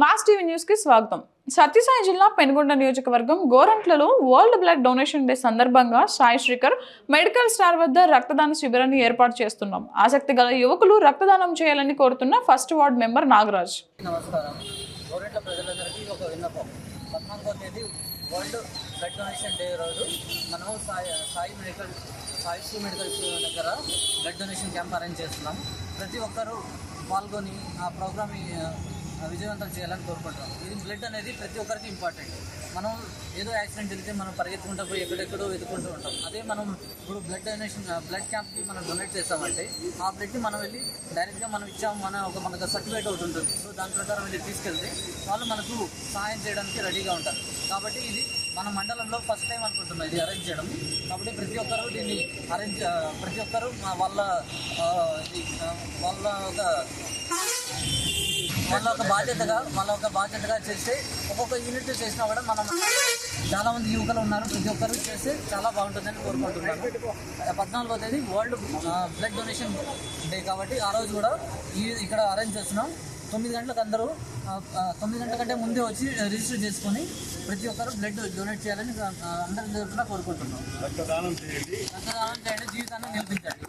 Mass TV న్యూస్కి స్వాగతం. సత్యసాయి జిల్లా పెనుగొండ నియోజకవర్గం గోరంట్లలో వరల్డ్ బ్లడ్ డొనేషన్ డే సందర్భంగా సాయి శ్రీకర్ మెడికల్ స్టార్ వద్ద రక్తదాన శిబిరాన్ని ఏర్పాటు చేస్తున్నాం. ఆసక్తి గల యువకులు రక్తదానం చేయాలని కోరుతున్న ఫస్ట్ వార్డ్ మెంబర్ నాగరాజ్. నమస్కారం. ప్రజలందరికీ ఒక విన్నపం. తేదీ వరల్డ్ బ్లడ్ డొనేషన్ డే రోజు మనం సాయి సాయి మెడికల్ సాయి శ్రీ మెడికల్ దగ్గర బ్లడ్ డొనేషన్ క్యాంప్ అరేంజ్ చేస్తున్నాం. ప్రతి ఒక్కరూ పాల్గొని ఆ ప్రోగ్రామ్ విజయవంతం చేయాలని కోరుకుంటున్నాం ఇది బ్లడ్ అనేది ప్రతి ఒక్కరికి ఇంపార్టెంట్ మనం ఏదో యాక్సిడెంట్ జరిగితే మనం పరిగెత్తుకుంటూ పోయి ఎక్కడెక్కడో వెతుకుంటూ ఉంటాం. అదే మనం ఇప్పుడు బ్లడ్ డొనేషన్ బ్లడ్ క్యాంప్కి మనం డొనేట్ చేస్తామంటే ఆ బ్లడ్ని మనం వెళ్ళి డైరెక్ట్గా మనం ఇచ్చాము మన ఒక మనకు సర్టిఫికేట్ ఒకటి ఉంటుంది. సో దాని ప్రకారం వెళ్ళి తీసుకెళ్తే వాళ్ళు మనకు సహాయం చేయడానికి రెడీగా ఉంటారు. కాబట్టి ఇది మన మండలంలో ఫస్ట్ టైం అనుకుంటున్నాం ఇది అరేంజ్ చేయడం. కాబట్టి ప్రతి ఒక్కరు దీన్ని అరేంజ్ ప్రతి ఒక్కరు వాళ్ళ వాళ్ళ ఒక వాళ్ళ ఒక బాధ్యతగా వాళ్ళ ఒక బాధ్యతగా చేస్తే ఒక్కొక్క యూనిట్ చేసినా కూడా మనం చాలా మంది యువకులు ఉన్నారు. ప్రతి ఒక్కరు చేస్తే చాలా బాగుంటుందని కోరుకుంటున్నాను. పద్నాలుగో తేదీ వరల్డ్ బ్లడ్ డొనేషన్ డే కాబట్టి ఆ రోజు కూడా ఈ ఇక్కడ అరేంజ్ చేస్తున్నాం. తొమ్మిది గంటలకు అందరూ తొమ్మిది గంటల కంటే ముందే వచ్చి రిజిస్టర్ చేసుకొని ప్రతి ఒక్కరు బ్లడ్ డొనేట్ చేయాలని అందరి కోరుకుంటున్నాం. రక్తదానం చేయండి. రక్తదానం చేయండి జీవితాన్ని నిలిపించండి.